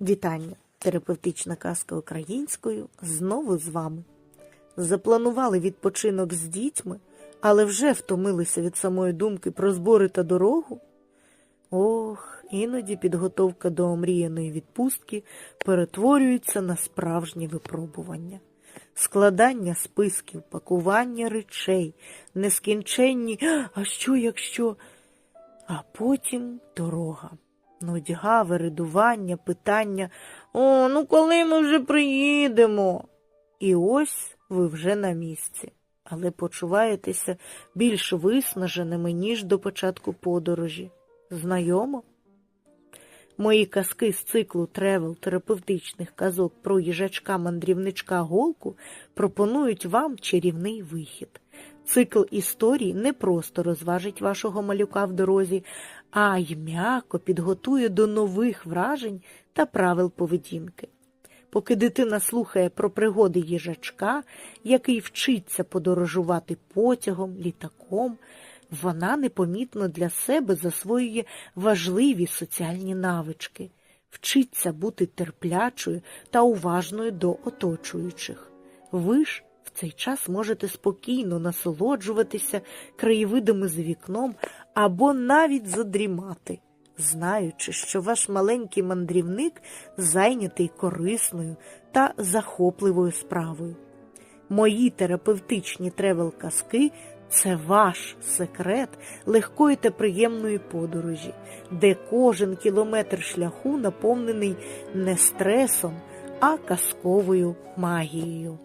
Вітання! Терапевтична казка українською знову з вами. Запланували відпочинок з дітьми, але вже втомилися від самої думки про збори та дорогу. Ох, іноді підготовка до омріяної відпустки перетворюється на справжнє випробування. Складання списків, пакування речей, нескінченні, а що якщо, а потім дорога. Нудьга, виридування, питання О, ну коли ми вже приїдемо? І ось ви вже на місці, але почуваєтеся більш виснаженими, ніж до початку подорожі. Знайомо? Мої казки з циклу тревел терапевтичних казок про їжачка-мандрівничка Голку пропонують вам чарівний вихід. Цикл історій не просто розважить вашого малюка в дорозі, а й м'яко підготує до нових вражень та правил поведінки. Поки дитина слухає про пригоди їжачка, який вчиться подорожувати потягом, літаком, вона непомітно для себе засвоює важливі соціальні навички, вчиться бути терплячою та уважною до оточуючих. Ви ж в цей час можете спокійно насолоджуватися краєвидами за вікном або навіть задрімати, знаючи, що ваш маленький мандрівник зайнятий корисною та захопливою справою. Мої терапевтичні тревел-казки це ваш секрет легкої та приємної подорожі, де кожен кілометр шляху наповнений не стресом, а казковою магією.